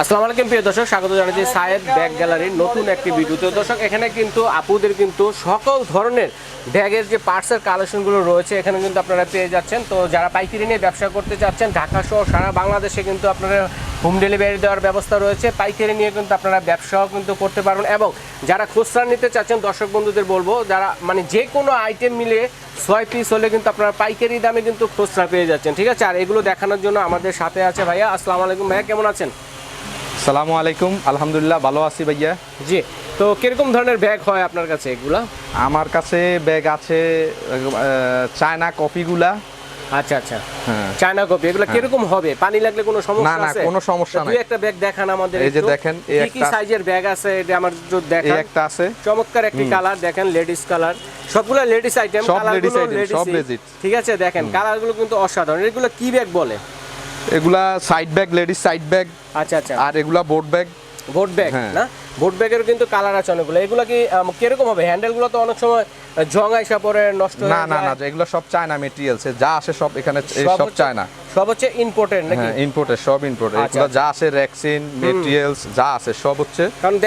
আসসালামু আলাইকুম, প্রিয় দর্শক, স্বাগত জানাচ্ছি সায়েদ ব্যাগ গ্যালারির নতুন একটি ভিডিও তো দর্শক, এখানে কিন্তু আপুদের কিন্তু সকল ধরনের ব্যাগের যে পার্টসের কালেকশনগুলো রয়েছে, এখানে কিন্তু আপনারা পেয়ে যাচ্ছেন। তো যারা পাইকারি নিয়ে ব্যবসা করতে চাচ্ছেন, ঢাকা সহ সারা বাংলাদেশে কিন্তু আপনারা হোম ডেলিভারি দেওয়ার ব্যবস্থা রয়েছে। পাইকারি নিয়ে কিন্তু আপনারা ব্যবসাও কিন্তু করতে পারবেন এবং যারা খুচরা নিতে চাচ্ছেন, দর্শক বন্ধুদের বলব, যারা মানে যে কোনো আইটেম মিলে ছয় পিস হলে কিন্তু আপনারা পাইকারি দামে কিন্তু খুচরা পেয়ে যাচ্ছেন। ঠিক আছে? আর এগুলো দেখানোর জন্য আমাদের সাথে আছে ভাইয়া। আসসালামু আলাইকুম ভাইয়া, কেমন আছেন? সালামু আলাইকুম। আলহামদুলিল্লাহ ভালো আছি ভাইয়া। জি তো কীরকম ধরনের ব্যাগ হয় আপনার কাছে এগুলা? আমার কাছে ব্যাগ আছে চায়না কফিগুলা। আচ্ছা আচ্ছা। হ্যাঁ। চায়না কপি এগুলো কীরকম হবে? পানি লাগলে কোনো সমস্যা না, না, কোনো সমস্যা নাই। দুই একটা ব্যাগ দেখান আমাদের এই যে দেখেন, এই কি কি সাইজের ব্যাগ আছে? এটা আমার একটু এই একটা আছে। চমৎকার একটি কালার দেখেন লেডিস কালার। সবগুলো লেডিস আইটেম সব ladies। ঠিক আছে দেখেন কালারগুলো কিন্তু অসাধারণ। এগুলো কি ব্যাগ বলে? এগুলা side bag ladies side bag আচ্ছা আচ্ছা। আর এগুলা বোট ব্যাগ ভোট ব্যাগ। না? ভোট ব্যাগের কিন্তু কালার আছে অনেকগুলো। এগুলো কি কীরকম হবে? হ্যান্ডেলগুলো তো অনেক সময় জং আইসা পরে নষ্ট না না না। এগুলো সব চায়না মেটেরিয়ালস যা আসে সব এখানে সব চায়না সব হচ্ছে ইম্পোর্টেন্ট নাকি? হ্যাঁ ইম্পোর্টেড সব ইম্পোর্টেড আচ্ছা, এগুলো যা আসে রেক্সিন মেটেরিয়ালস যা আছে সব হচ্ছে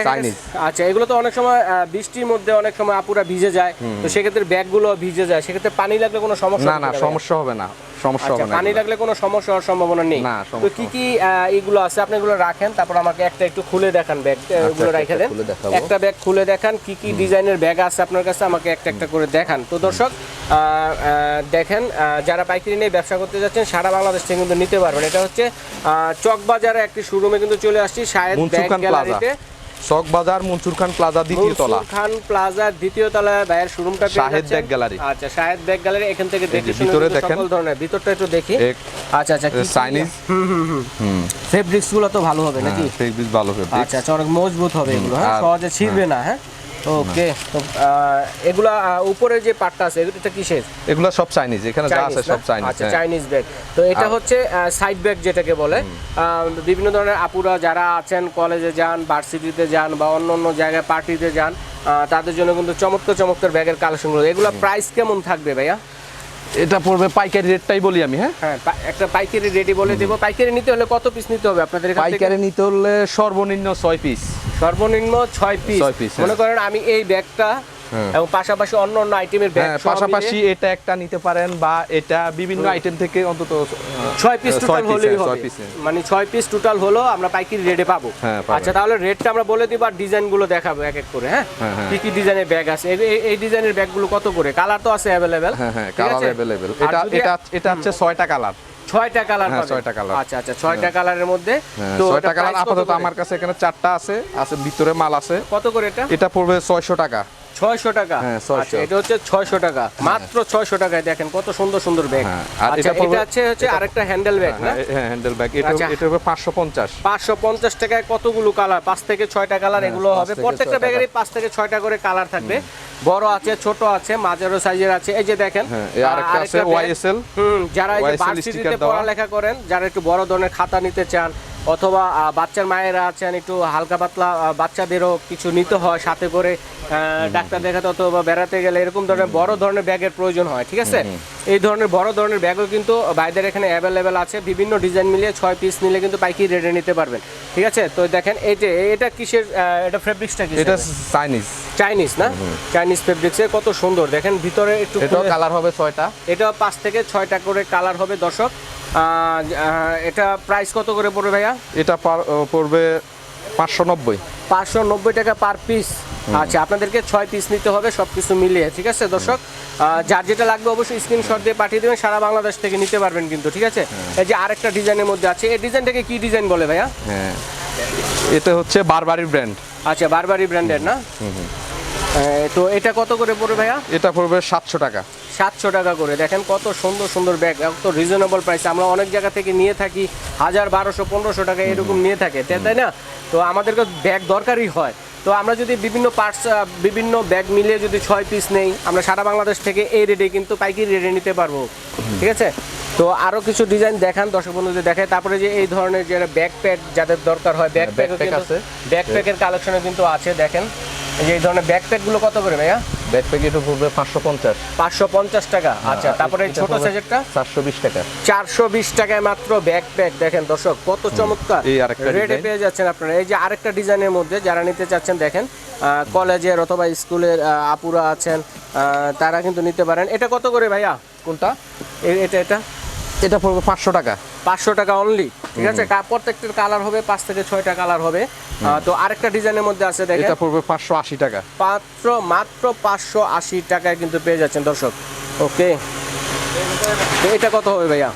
চাইনিজ আচ্ছা এগুলো তো অনেক সময় বৃষ্টির মধ্যে অনেক সময় আপুরা ভিজে যায়। তো সেক্ষেত্রে ব্যাগগুলো ভিজে যায়। সেক্ষেত্রে পানি লাগলে কোনো সমস্যা না না সমস্যা হবে না। সমস্যা আচ্ছা হবে না পানি লাগলে কোনো সমস্যা হওয়ার সম্ভাবনা নেই। তো কি কি এগুলো আছে? আপনি এগুলো রাখেন তারপর আমাকে একটা একটু খুলে দেখান ব্যাগ এগুলো রেখে দেন। খুলে একটা ব্যাগ খুলে দেখান কি কি ডিজাইনের ব্যাগ আছে আপনার কাছে আমাকে একটা একটা করে দেখান। তো দর্শক আহ, আহ, দেখেন যারা পাইকারি নিয়ে ব্যবসা করতে যাচ্ছেন সারা বাংলাদেশ থেকে কিন্তু নিতে পারবেন। এটা হচ্ছে আহ, চকবাজারে একটি শোরুমে কিন্তু চলে আসছি শায়েদ ব্যাগ গ্যালারিতে। চক বাজার মনসুর খান প্লাজা দ্বিতীয় তলা। খান প্লাজার দ্বিতীয় তলায় ভাইয়ের শোরুমটা শাহেদ ব্যাগ গ্যালারি। আচ্ছা শাহেদ ব্যাগ গ্যালারি এখান থেকে দেখে ভিতরে দেখেন। সকল ধরনের ভিতরটা একটু দেখি। আচ্ছা আচ্ছা চাইনিজ ফেব্রিক্সগুলো তো ভালো হবে নাকি? ফেব্রিক্স ভালো হবে। আচ্ছা আচ্ছা অনেক মজবুত হবে এগুলো হ্যাঁ? সহজে ছিঁড়বে না হ্যাঁ? ওকে তো এগুলা উপরে যে পাটটা আছে এটা কিসের? এগুলা সব চাইনিজ এখানে যা আছে সব চাইনিজ আচ্ছা চাইনিজ ব্যাগ তো এটা হচ্ছে সাইড ব্যাগ যেটাকে বলে। আহ, বিভিন্ন ধরনের আপুরা যারা আছেন কলেজে যান ভার্সিটিতে যান বা অন্য অন্য জায়গায় পার্টিতে যান তাদের জন্য কিন্তু চমৎকার চমৎকার ব্যাগের কালেকশন এগুলো প্রাইস কেমন থাকবে ভাইয়া? এটা পড়বে পাইকারি রেটটাই বলি আমি হ্যাঁ? হ্যাঁ একটা পাইকারি রেডি বলে দেবো। পাইকারি নিতে হলে কত পিস নিতে হবে আপনাদের পাইকারি নিতে হলে সর্বনিম্ন ছয় পিস সর্বনিম্ন ছয় পিস ছয় piece, হ্যাঁ। মনে করেন আমি এই ব্যাগটা এবং পাশাপাশি অন্য অন্য আইটেমের ব্যাগ হ্যাঁ পাশাপাশি এটা একটা নিতে পারেন বা এটা বিভিন্ন আইটেম থেকে অন্তত ছয় পিস টোটাল হলেই হ্যাঁ, হবে হ্যাঁ। মানে ছয় পিস টোটাল হলো আমরা পাইকারি রেটে পাবো। হ্যাঁ, আচ্ছা তাহলে রেটটা আমরা বলে দিব আর ডিজাইনগুলো দেখাবো এক এক করে হ্যাঁ? হ্যাঁ, হ্যাঁ। কি কি ডিজাইনের ব্যাগ আছে? এই- ডিজাইনের ব্যাগগুলো কত করে? কালার তো আছে অ্যাভেলেবেল হ্যাঁ হ্যাঁ কালার অ্যাভেলেবেল এটা এটা এটা হচ্ছে ছয়টা কালার ছয়টা কালার হ্যাঁ, ছয়টা colour। আচ্ছা আচ্ছা ছয়টা কালারের মধ্যে তো ছয়টা কালার আপাতত আমার কাছে এখানে চারটা আছে আছে ভিতরে মাল আছে। কত করে এটা? এটা পড়বে ছয়শো টাকা। ছয়শো টাকা। 600 আচ্ছা এটা হচ্ছে ছয়শো টাকা। মাত্র ছয়শো টাকায় দেখেন কত সুন্দর সুন্দর ব্যাগ। আচ্ছা এটা হচ্ছে হচ্ছে আরেকটা হ্যান্ডেল ব্যাগ না? হ্যান্ডেল ব্যাগ এটা। এটা হবে পাঁচশো পঞ্চাশ। পাঁচশো পঞ্চাশ টাকায় কতগুলো কালার পাঁচ থেকে ছয়টা কালার এগুলো হ্যাঁ, হবে। প্রত্যেকটা ব্যাগেরই পাঁচ থেকে ছয়টা করে কালার থাকবে। বড় আছে ছোট আছে মাঝারো সাইজের আছে। এই যে দেখেন হ্যাঁ আরেকটা আছে ওয়াইএসএল হুম যারা এই যে। পড়ালেখা করেন যারা একটু বড় ধরনের খাতা নিতে চান অথবা বাচ্চার মায়েরা আছেন একটু হালকা পাতলা বাচ্চাদেরও কিছু নিতে হয় সাথে করে ডাক্তার দেখাতে অথবা বেড়াতে গেলে এরকম ধরনের বড় ধরনের ব্যাগের প্রয়োজন হয় ঠিক আছে? এই ধরনের বড় ধরনের ব্যাগও কিন্তু বাইদের এখানে অ্যাভেলেবেল আছে। বিভিন্ন ডিজাইন মিলিয়ে ছয় পিস নিলে কিন্তু পাইকি রেটে নিতে পারবেন ঠিক আছে? তো দেখেন এই যে এটা কিসের এটা ফেব্রিক্সটা কি এটা চাইনিজ চাইনিজ না? চাইনিজ ফেব্রিক্সের কত সুন্দর। দেখেন ভিতরে একটু কালার হবে ছয়টা। এটা পাঁচ থেকে ছয়টা করে কালার হবে দর্শক। এটা প্রাইস কত করে পড়বে ভাইয়া? এটা পড়বে পাঁচশো নব্বই। পাঁচশো নব্বই টাকা পার পিস আচ্ছা আপনাদেরকে ছয় পিস নিতে হবে সব কিছু মিলিয়ে ঠিক আছে দর্শক? যার যেটা লাগবে অবশ্যই স্ক্রিনশট দিয়ে পাঠিয়ে দেবেন সারা বাংলাদেশ থেকে নিতে পারবেন কিন্তু ঠিক আছে? এই যে আরেকটা ডিজাইনের মধ্যে আছে এই ডিজাইনটাকে কি ডিজাইন বলে ভাইয়া? হ্যাঁ। এটা হচ্ছে বারবারি ব্র্যান্ড। আচ্ছা বারবারি ব্র্যান্ডের না? তো এটা কত করে পড়বে ভাইয়া? এটা পড়বে সাতশো টাকা। সাতশো টাকা করে। দেখেন কত সুন্দর সুন্দর ব্যাগ তো রিজনেবল প্রাইস আমরা অনেক জায়গা থেকে নিয়ে থাকি হাজার বারোশো পনেরোশো টাকা এরকম নিয়ে থাকে তাই না? তো আমাদেরকে ব্যাগ দরকারই হয়। তো আমরা যদি বিভিন্ন পার্টস বিভিন্ন ব্যাগ মিলিয়ে যদি ছয় পিস নেই আমরা সারা বাংলাদেশ থেকে এই রেটে কিন্তু পাইকারি রেটে নিতে পারব। ঠিক আছে? তো আরও কিছু ডিজাইন দেখান দর্শক বন্ধুদের দেখায় তারপরে যে এই ধরনের যে ব্যাগ প্যাক যাদের দরকার হয় কিন্তু আছে। ব্যাগ প্যাকের কালেকশনে কিন্তু আছে দেখেন। এই যে এই ধরনের ব্যাগ প্যাকগুলো কত করে ভাইয়া? ব্যাকপ্যাক এটা পড়বে পাঁচশো পঞ্চাশ। পাঁচশো পঞ্চাশ টাকা। আচ্ছা তারপরে এই ছোট সাইজেরটা চারশো বিশ টাকা। চারশো বিশ টাকায় মাত্র ব্যাকপ্যাক দেখেন দর্শক কত চমৎকার। এই আরেকটা রেটে পেয়ে যাচ্ছেন আপনারা। এই যে আরেকটা ডিজাইনের মধ্যে যারা নিতে চাচ্ছেন দেখেন কলেজের অথবা স্কুলের আপুরা আছেন তারা কিন্তু নিতে পারেন। এটা কত করে ভাইয়া? কোনটা? এটা এটা? এটা পড়বে পাঁচশো টাকা। পাঁচশো টাকা অনলি ঠিক আছে? প্রত্যেকটার কালার হবে পাঁচ থেকে ছয়টা কালার হবে। তো আরেকটা ডিজাইনের মধ্যে আছে দেখেন। এটা পড়বে পাঁচশো আশি টাকা। মাত্র মাত্র পাঁচশো আশি টাকায় কিন্তু পেয়ে যাচ্ছেন দর্শক। ওকে? তো এটা কত হবে ভাইয়া?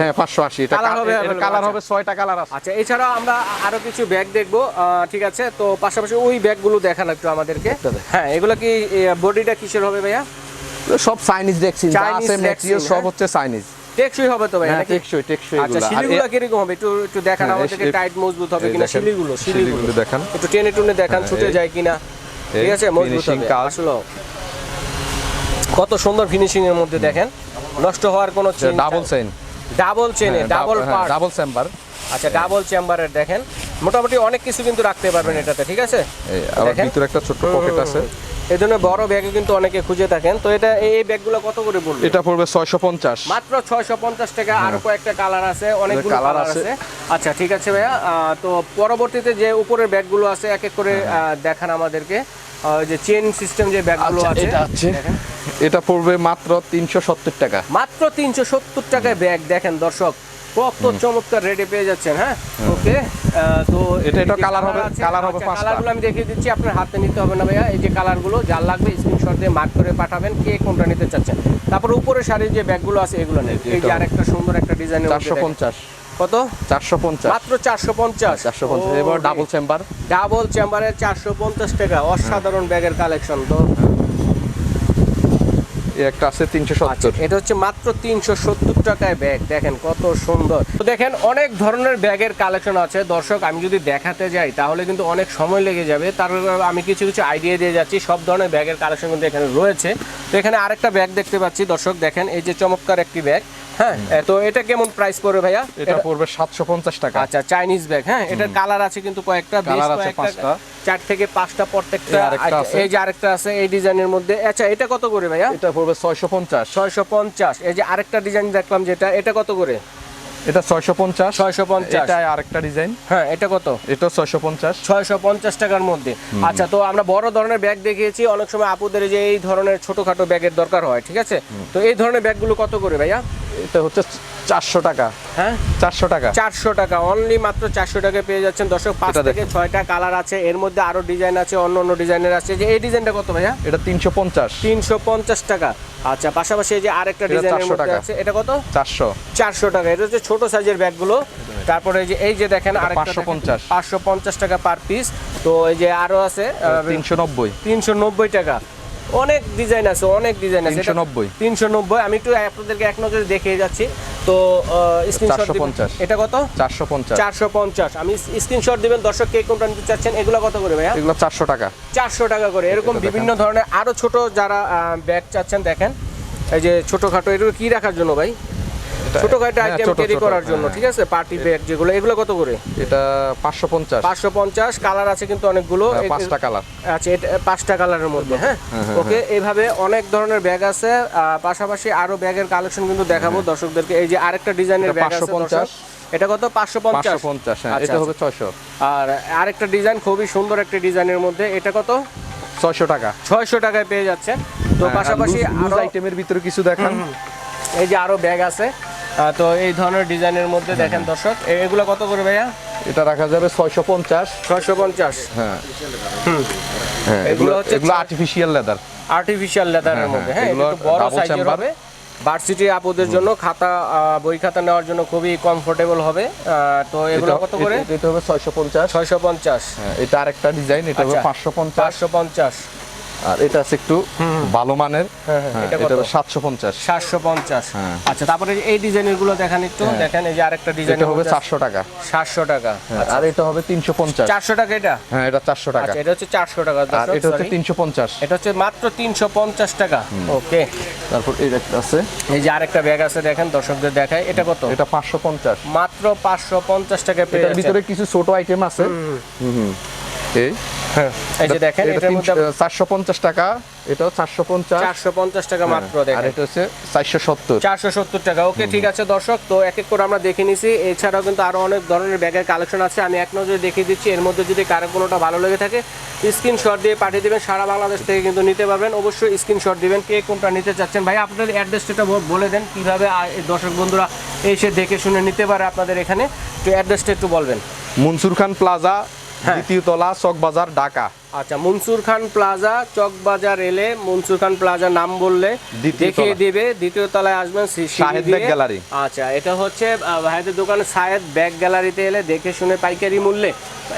হ্যাঁ আচ্ছা। হবে ছয়টা কালার আছে। আচ্ছা আমরা আরও কিছু ব্যাগ দেখব ঠিক আছে? তো পাশাপাশি ওই ব্যাগগুলো দেখান একটু আমাদেরকে। হ্যাঁ এগুলো কি বডিটা কিসের হবে ভাইয়া? সব চাইনিজ সব হ্যাঁ। হচ্ছে চাইনিজ টেকসই হবে তো ভাইয়া হ্যাঁ টেকসই টেকসই আচ্ছা এ- কীরকম হবে? একটু একটু দেখান হ্যাঁ, আমাদেরকে টাইট মজবুত হবে কিনা দেখেন, একটু টেনে টুনে দেখান হ্যাঁ, ছুটে যায় কিনা। ঠিক আছে মজবুত হবে। আসলে কত সুন্দর ফিনিশিং এর মধ্যে দেখেন। নষ্ট হওয়ার কোনো ডাবল চেইন ডাবল চেনে ডাবল পার্ট ডাবল চেম্বার আচ্ছা ডাবল চেম্বারের দেখেন। মোটামুটি অনেক কিছু কিন্তু রাখতে পারবেন এটাতে ঠিক আছে? আবার। ভিতরে একটা ছোট্ট পকেট আছে। এই জন্য বড় ব্যাগে কিন্তু অনেকে খুঁজে থাকেন। তো এটা এই ব্যাগগুলো কত করে পড়বে? এটা পড়বে ছয়শো পঞ্চাশ। মাত্র ছয়শো পঞ্চাশ টাকা। আর কয়েকটা কালার আছে অনেকগুলো হ্যাঁ। কালার আছে। আচ্ছা ঠিক আছে ভাইয়া। তো পরবর্তীতে যে উপরের ব্যাগগুলো আছে এক এক করে হ্যাঁ। দেখান আমাদেরকে। যে চেন সিস্টেম যে ব্যাগগুলো আচ্ছা, আছে এটা আছে। এটা পড়বে মাত্র তিনশো সত্তর টাকা। মাত্র তিনশো সত্তর টাকায় ব্যাগ দেখেন দর্শক। কত চমৎকার রেডি পেয়ে যাচ্ছেন হ্যাঁ? ওকে তো এটা- এটা colour হবে- colour হবে আচ্ছা, পাঁচটা। colourগুলো আমি দেখিয়ে দিচ্ছি আপনার হাতে নিতে হবে না ভাইয়া। এই যে কালারগুলো যার লাগবে স্ক্রিনশট দিয়ে মার্ক করে পাঠাবেন কে কোনটা নিতে চাচ্ছেন। তারপর উপরে শাড়ির যে ব্যাগগুলো আছে এগুলো নেই এই যে আরেকটা সুন্দর একটা ডিজাইনের চারশো পঞ্চাশ। কত? চারশো পঞ্চাশ। মাত্র চারশো পঞ্চাশ। চারশো পঞ্চাশ। এবার ডাবল চেম্বার ডাবল চারশো পঞ্চাশ টাকা। অসাধারণ ব্যাগের কালেকশন তো। একটা আছে তিনশো আচ্ছা সত্তর এটা হচ্ছে মাত্র তিনশো সত্তর টাকায় ব্যাগ দেখেন কত সুন্দর। তো দেখেন অনেক ধরনের ব্যাগের কালেকশন আছে। দর্শক, আমি যদি দেখাতে যাই, তাহলে কিন্তু অনেক সময় লেগে যাবে। তার আমি কিছু কিছু আইডিয়া দিয়ে যাচ্ছি। সব ধরনের ব্যাগের কালেকশন কিন্তু এখানে রয়েছে। তো এখানে আরেকটা ব্যাগ দেখতে পাচ্ছি। দর্শক দেখেন এই যে চমৎকার একটি ব্যাগ হ্যাঁ? তো এটা কেমন প্রাইস পড়বে ভাইয়া? এটা পড়বে সাতশো পঞ্চাশ টাকা। আচ্ছা চাইনিজ ব্যাগ হ্যাঁ? এটার কালার আছে কিন্তু কয়েকটা বেশ কয়েকটা। চার থেকে পাঁচটা প্রত্যেকটা এই যে আরেকটা আছে এই ডিজাইনের মধ্যে। আচ্ছা এটা কত করে ভাইয়া? এটা পড়বে ছয়শো পঞ্চাশ। ছয়শো পঞ্চাশ। এই যে আরেকটা ডিজাইন দেখলাম যেটা এটা কত করে? এটা ছয়শো পঞ্চাশ। 650 এটা আরেকটা ডিজাইন। হ্যাঁ এটা কত? এটা ছয়শো পঞ্চাশ। ছয়শো পঞ্চাশ টাকার মধ্যে। আচ্ছা তো আমরা বড় ধরনের ব্যাগ দেখিয়েছি। অনেক সময় আপুদের যে এই ধরনের ছোটখাটো ব্যাগের দরকার হয় ঠিক আছে? তো এই ধরনের ব্যাগগুলো কত করে ভাইয়া? এটা হচ্ছে চারশো টাকা। হ্যাঁ? চারশো টাকা। চারশো টাকা। অনলি মাত্র চারশো টাকায় পেয়ে যাচ্ছেন। দর্শক পাঁচ থেকে ছয়টা কালার আছে। এর মধ্যে আরও ডিজাইন আছে অন্য অন্য ডিজাইনের আছে। যে এই ডিজাইনটা কত ভাইয়া? এটা তিনশো পঞ্চাশ। তিনশো পঞ্চাশ টাকা। আচ্ছা পাশাপাশি এই যে আরেকটা ডিজাইনের মধ্যে টাকা। আছে। এটা কত? চারশো। চারশো টাকা। এটা হচ্ছে ছোট সাইজের ব্যাগগুলো। তারপরে এই যে এই যে দেখেন আরেকটা 550 পাঁচশো পঞ্চাশ। টাকা পার পিস তো এই যে আরও আছে তিনশো নব্বই। তিনশো নব্বই টাকা। অনেক ডিজাইন আছে অনেক ডিজাইন আছে। 390 তিনশো নব্বই। আমি একটু আপনাদেরকে এক নজরে দেখিয়ে যাচ্ছি। তো স্ক্রিনশট পঞ্চাশ। এটা কত? চারশো পঞ্চাশ। চারশো পঞ্চাশ। আমি স্ক্রিনশট দিবেন দর্শক কে কোনটা নিতে চাচ্ছেন এগুলো কত করে ভাইয়া? এগুলো চারশো টাকা। চারশো টাকা করে। এরকম বিভিন্ন ধরনের আরও ছোট যারা ব্যাগ চাচ্ছেন দেখেন। এই যে ছোটখাটো এগুলো কি রাখার জন্য ভাই? ছোটখাটো হ্যাঁ, আইটেম ক্যারি করার জন্য হ্যাঁ। ঠিক আছে? পার্টি ব্যাগ যেগুলো এগুলো কত করে? এটা পাঁচশো পঞ্চাশ। পাঁচশো পঞ্চাশ কালার আছে কিন্তু অনেকগুলো। হ্যাঁ, পাঁচটা কালার আচ্ছা এটা পাঁচটা কালারের মধ্যে হ্যাঁ? ওকে এইভাবে অনেক ধরনের ব্যাগ আছে। পাশাপাশি আরও ব্যাগের কালেকশন কিন্তু দেখাবো দর্শকদেরকে। এই যে আরেকটা ডিজাইনের ব্যাগ আছে 550 এটা কত? পাঁচশো পঞ্চাশ। হ্যাঁ আচ্ছা, এটা হবে ছয়শো। আর আরেকটা ডিজাইন খুবই সুন্দর একটা ডিজাইনের মধ্যে। এটা কত? ছয়শো টাকা। ছয়শো টাকায় পেয়ে যাচ্ছেন তো পাশাপাশি আইটেমের ভিতরে কিছু দেখান। এই যে আরও ব্যাগ আছে। তো এই ধরনের ডিজাইনের মধ্যে দেখেন দর্শক এগুলো কত করে ভাইয়া? এটা রাখা যাবে ছয়শো পঞ্চাশ। ছয়শো পঞ্চাশ। হ্যাঁ। হ্যাঁ এগুলো হচ্ছে এগুলো আর্টিফিশিয়াল লেদার আর্টিফিশিয়াল লেদারের মধ্যে। হ্যাঁ, হ্যাঁ বড় সাইজের হবে। ভার্সিটি আপুদের জন্য খাতা বই খাতা নেওয়ার জন্য খুবই কমফোর্টেবল হবে। তো এগুলো কত করে? এটা হবে ছয়শো পঞ্চাশ। ছয়শো পঞ্চাশ। হ্যাঁ, এটা আরেকটা ডিজাইন এটা হবে আচ্ছা। পাঁচশো পঞ্চাশ। পাঁচশো পঞ্চাশ। আর এটা আছে একটু ভালো মানের। হ্যাঁ, হ্যাঁ, হ্যাঁ, এটা সাতশো পঞ্চাশ। সাতশো পঞ্চাশ। আচ্ছা তারপরে এই ডিজাইনেরগুলো দেখান একটু। দেখেন এই যে আরেকটা ডিজাইন হবে চারশো টাকা। সাতশো টাকা। আর এটা হবে তিনশো পঞ্চাশ। চারশো টাকা এটা? হ্যাঁ এটা চারশো টাকা। আচ্ছা এটা হচ্ছে চারশো টাকা। আর এটা হচ্ছে তিনশো পঞ্চাশ। এটা হচ্ছে মাত্র তিনশো পঞ্চাশ টাকা। ওকে। তারপর এই একটা আছে। এই যে আরেকটা ব্যাগ আছে দেখেন দর্শকদের দেখায় এটা কত? এটা পাঁচশো পঞ্চাশ। মাত্র পাঁচশো পঞ্চাশ টাকা পেয়ে ভিতরে কিছু ছোট আইটেম আছে। হুম হুম। এই। হ্যাঁ। এই যে দেখেন এটা এটার মধ্যে চারশো পঞ্চাশ টাকা এটাও চারশো পঞ্চাশ। চারশো পঞ্চাশ টাকা মাত্র আর এটা হচ্ছে চারশো সত্তর। চারশো সত্তর টাকা। ওকে ঠিক আছে দর্শক তো এক এক করে আমরা দেখে নিছি। এছাড়াও কিন্তু আরও অনেক ধরনের ব্যাগের কালেকশন আছে। আমি এক নজরে দেখিয়ে দিচ্ছি। এর মধ্যে যদি কারও কোনোটা ভালো লেগে থাকে স্ক্রিনশট দিয়ে পাঠিয়ে দেবেন। সারা বাংলাদেশ থেকে কিন্তু নিতে পারবেন। অবশ্যই স্ক্রিনশট দিবেন। কে কোনটা নিতে চাচ্ছেন? ভাই আপনাদের অ্যাড্রেসটা বলে দেন। কীভাবে দর্শক বন্ধুরা এসে দেখে শুনে নিতে পারে আপনাদের এখানে? তো অ্যাড্রেসটা একটু বলবেন। মনসুর খান প্লাজা হ্যাঁ। দ্বিতীয় তলা চকবাজার ঢাকা। আচ্ছা মনসুর খান প্লাজা চকবাজার এলে মনসুর খান প্লাজা নাম বললে দেখিয়ে। দিবে দ্বিতীয় তলায় আসবেন ব্যাগ গ্যালারি। আচ্ছা এটা হচ্ছে ভাইদের দোকান সায়েদ ব্যাগ গ্যালারিতে এলে দেখে শুনে পাইকারি মূল্যে।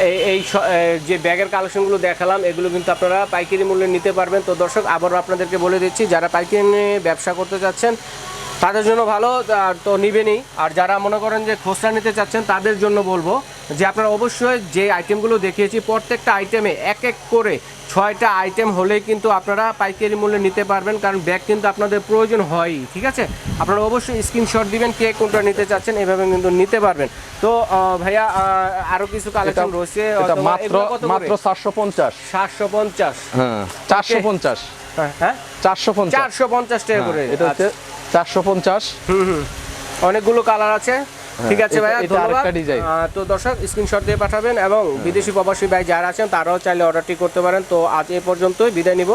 এই এই যে ব্যাগের কালেকশনগুলো দেখালাম এগুলো কিন্তু আপনারা পাইকারি মূল্যে নিতে পারবেন। তো দর্শক আবারও আপনাদেরকে বলে দিচ্ছি যারা পাইকারি নিয়ে ব্যবসা করতে চাচ্ছেন তাদের জন্য ভালো তো নিবেনই। আর যারা মনে করেন যে খুচরা নিতে চাচ্ছেন তাদের জন্য বলব যে আপনারা অবশ্যই যে আইটেমগুলো দেখিয়েছি প্রত্যেকটা আইটেমে এক এক করে ছয়টা আইটেম হলেই কিন্তু আপনারা পাইকারি মূল্যে নিতে পারবেন কারণ ব্যাগ কিন্তু আপনাদের প্রয়োজন হয়ই ঠিক আছে? আপনারা অবশ্যই স্ক্রিনশট দিবেন কে কোনটা নিতে চাচ্ছেন এভাবে কিন্তু নিতে পারবেন। তো ভাইয়া আরও কিছু কালেকশন রয়েছে মাত্র মাত্র চারশো পঞ্চাশ। সাতশো পঞ্চাশ। হ্যাঁ চারশো পঞ্চাশ। হ্যাঁ চারশো পঞ্চাশ। চারশো পঞ্চাশ টাকা করে। হ্যাঁ, এটা হচ্ছে চারশো পঞ্চাশ। হুম হুম। অনেকগুলো কালার আছে। ঠিক আছে ভাই ভাইয়া ধন্যবাদ। তো দর্শক স্ক্রিনশট দিয়ে পাঠাবেন এবং বিদেশি প্রবাসী ভাই যারা আছেন তারাও চাইলে অর্ডারটি করতে পারেন। তো আজ এ পর্যন্তই বিদায় নিব।